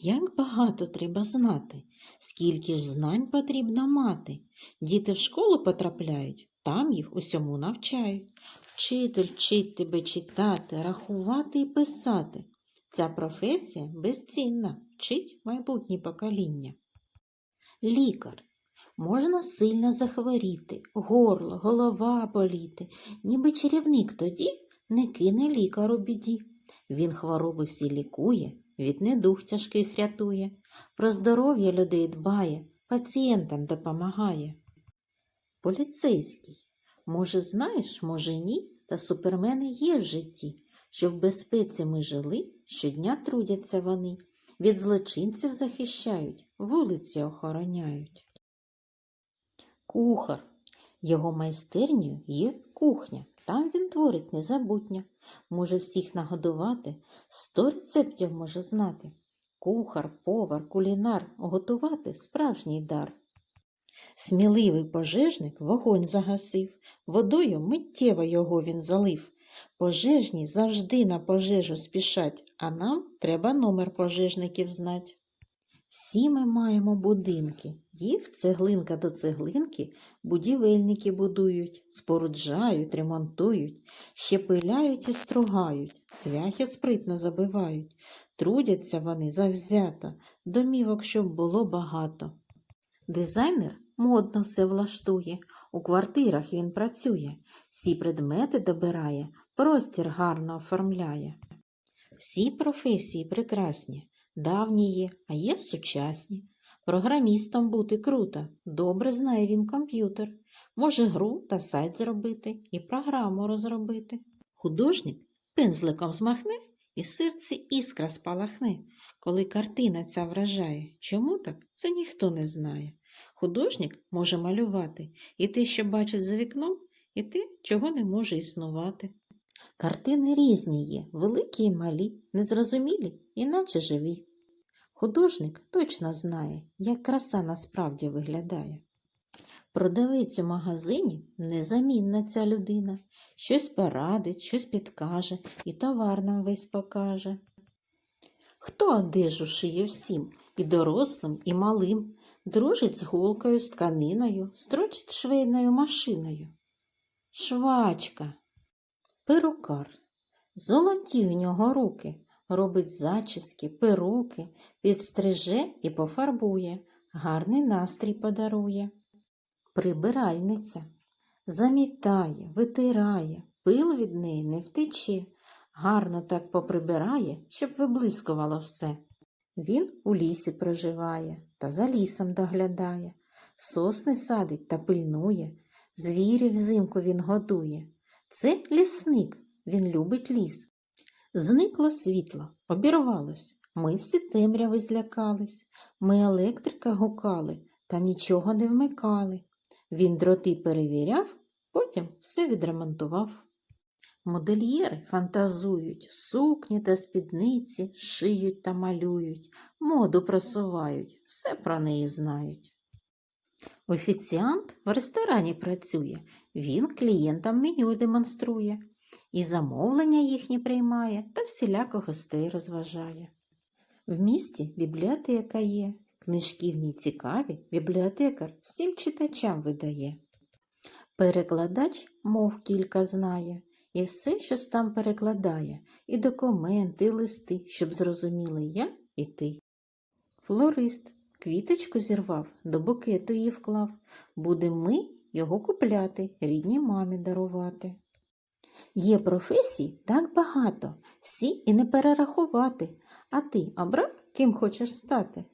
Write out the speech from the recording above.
Як багато треба знати, скільки ж знань потрібно мати. Діти в школу потрапляють, там їх усьому навчають. Вчитель вчить тебе читати, рахувати і писати. Ця професія безцінна, вчить майбутнє покоління. Лікар. Можна сильно захворіти, горло, голова боліти, ніби чарівник тоді не кине лікару біді. Він хвороби всі лікує, від недух тяжких рятує, про здоров'я людей дбає, пацієнтам допомагає. Поліцейський. Може, знаєш, може ні, та супермени є в житті, що в безпеці ми жили, щодня трудяться вони, від злочинців захищають, вулиці охороняють. Кухар. Його майстернею є кухня. Там він творить незабутнє. Може всіх нагодувати, сто рецептів може знати. Кухар, повар, кулінар готувати справжній дар. Сміливий пожежник вогонь загасив, водою миттєво його він залив. Пожежні завжди на пожежу спішать, а нам треба номер пожежників знать. Всі ми маємо будинки, їх цеглинка до цеглинки будівельники будують, споруджають, ремонтують, ще пиляють і стругають, цвяхи спритно забивають, трудяться вони завзято, домівок, щоб було багато. Дизайнер модно все влаштує, у квартирах він працює, всі предмети добирає, простір гарно оформляє. Всі професії прекрасні, давні є, а є сучасні. Програмістом бути круто, добре знає він комп'ютер, може гру та сайт зробити і програму розробити. Художник пензликом змахне і в серці іскра спалахне, коли картина ця вражає. Чому так? Це ніхто не знає. Художник може малювати і те, що бачить за вікном, і те, чого не може існувати. Картини різні є, великі і малі, незрозумілі, іначе живі. Художник точно знає, як краса насправді виглядає. Продавець у магазині незамінна ця людина, щось порадить, щось підкаже і товар нам весь покаже. Хто одежу шиє всім, і дорослим, і малим, дружить з голкою, з тканиною, строчить швейною машиною. Швачка. Перукар. Золоті в нього руки, робить зачіски, перуки, підстриже і пофарбує, гарний настрій подарує. Прибиральниця. Замітає, витирає, пил від неї не втече, гарно так поприбирає, щоб виблискувало все. Він у лісі проживає та за лісом доглядає, сосни садить та пильнує, звірів взимку він годує. Це лісник, він любить ліс. Зникло світло, обірвалось. Ми всі темряви злякались. Ми електрика гукали та нічого не вмикали. Він дроти перевіряв, потім все відремонтував. Модельєри фантазують, сукні та спідниці шиють та малюють, моду просувають, все про неї знають. Офіціант в ресторані працює, він клієнтам меню демонструє, і замовлення їхні приймає та всіляко гостей розважає. В місті бібліотека є, книжки в ній цікаві, бібліотекар всім читачам видає. Перекладач мов кілька знає, і все, що там перекладає, і документи, і листи, щоб зрозуміли я і ти. Флорист квіточку зірвав, до букету її вклав. Будем ми його купляти, рідній мамі дарувати. Є професій так багато, всі і не перерахувати. А ти обрав, ким хочеш стати?